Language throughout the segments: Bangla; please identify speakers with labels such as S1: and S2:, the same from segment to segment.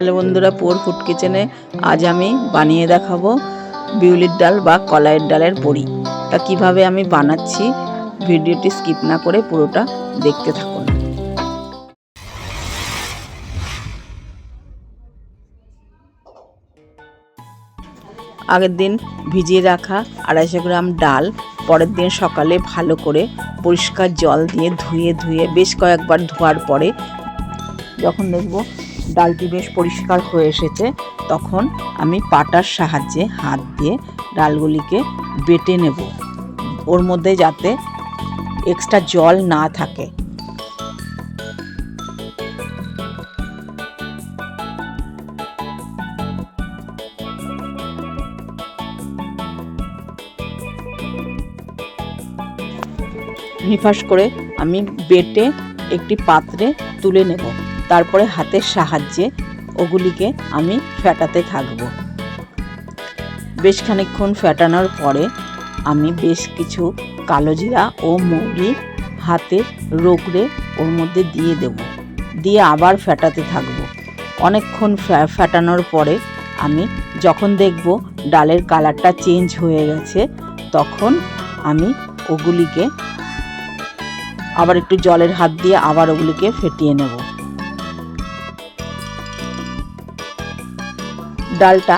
S1: হ্যালো বন্ধুরা পোর ফুড কিচেনে আজ আমি বানিয়ে দেখাবো বিউলির ডাল বা কলাইয়ের ডালের বড়ি তা কীভাবে আমি বানাচ্ছি ভিডিওটি স্কিপ না করে পুরোটা দেখতে থাকুন। আগের দিন ভিজিয়ে রাখা আড়াইশো গ্রাম ডাল, পরের দিন সকালে ভালো করে পরিষ্কার জল দিয়ে ধুয়ে ধুয়ে বেশ কয়েকবার ধোয়ার পরে যখন দেখব ডালটি বেশ পরিষ্কার হয়ে এসেছে, তখন আমি পাটার সাহায্যে হাত দিয়ে ডালগুলিকে বেটে নেব। ওর মধ্যে যাতে এক্সট্রা জল না থাকে। নিফাস করে আমি বেটে একটি পাত্রে তুলে নেব। তারপরে হাতের সাহায্যে ওগুলিকে আমি ফেটাতে থাকব। বেশ খানিকক্ষণ ফেটানোর পরে আমি বেশ কিছু কালো জিরা ও মৌরি হাতে রোগড়ে ওর মধ্যে দিয়ে দেব, দিয়ে আবার ফেটাতে থাকব। অনেকক্ষণ ফেটানোর পরে আমি যখন দেখব ডালের কালারটা চেঞ্জ হয়ে গেছে, তখন আমি ওগুলিকে আবার একটু জলের হাত দিয়ে আবার ওগুলিকে ফেটিয়ে নেব। ডালটা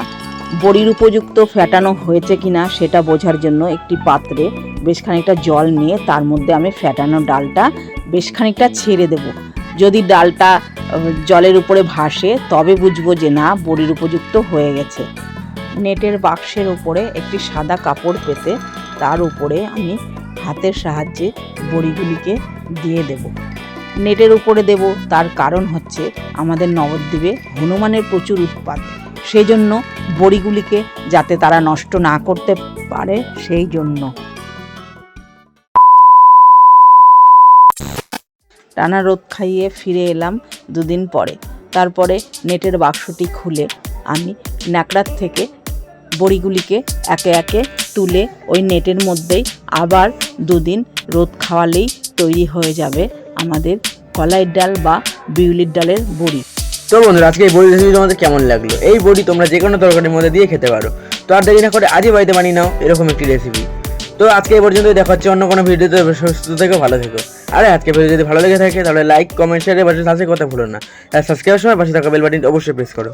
S1: বড়ির উপযুক্ত ফেটানো হয়েছে কিনা সেটা বোঝার জন্য একটি পাত্রে বেশ খানিকটা জল নিয়ে তার মধ্যে আমি ফেটানো ডালটা বেশ খানিকটা ছেড়ে দেব। যদি ডালটা জলের উপরে ভাসে তবে বুঝব যে না, বড়ির উপযুক্ত হয়ে গেছে। নেটের বাক্সের উপরে একটি সাদা কাপড় পেতে তার উপরে আমি হাতের সাহায্যে বড়িগুলিকে দিয়ে দেব। নেটের উপরে দেব, তার কারণ হচ্ছে আমাদের নবদ্বীপে হনুমানের প্রচুর উৎপাত। সেই জন্য বড়িগুলিকে যাতে তারা নষ্ট না করতে পারে সেই জন্য টানা রোদ খাইয়ে ফিরে এলাম দুদিন পরে। তারপরে নেটের বাক্সটি খুলে আমি ন্যাকড়ার থেকে বড়িগুলিকে একে একে তুলে ওই নেটের মধ্যেই আবার দুদিন রোদ খাওয়ালেই তৈরি হয়ে যাবে আমাদের কলাইয়ের ডাল বা বিউলির ডালের বড়ি।
S2: তো বন্ধুরা, আজকে এই বড়ি রেসিপি তোমাদের কেমন লাগল? এই বড়ি তোমরা যে কোনো তরকারির মধ্যে দিয়ে খেতে পারো। তো আর দেরি না করে আজই বাড়িতে বানিয়ে নাও এরকম একটি রেসিপি তো আজকে এই পর্যন্ত দেখা হচ্ছে অন্য কোনো ভিডিওতে সুস্থ থেকে, ভালো থেকো। আর আজকে ভিডিও যদি ভালো লেগে থাকে, তাহলে লাইক কমেন্ট শেয়ার পাশে সাথে কথা ভুলো না। আর সাবস্ক্রাইবের সময় পাশে থাকা বেল বাটন অবশ্যই প্রেস করো।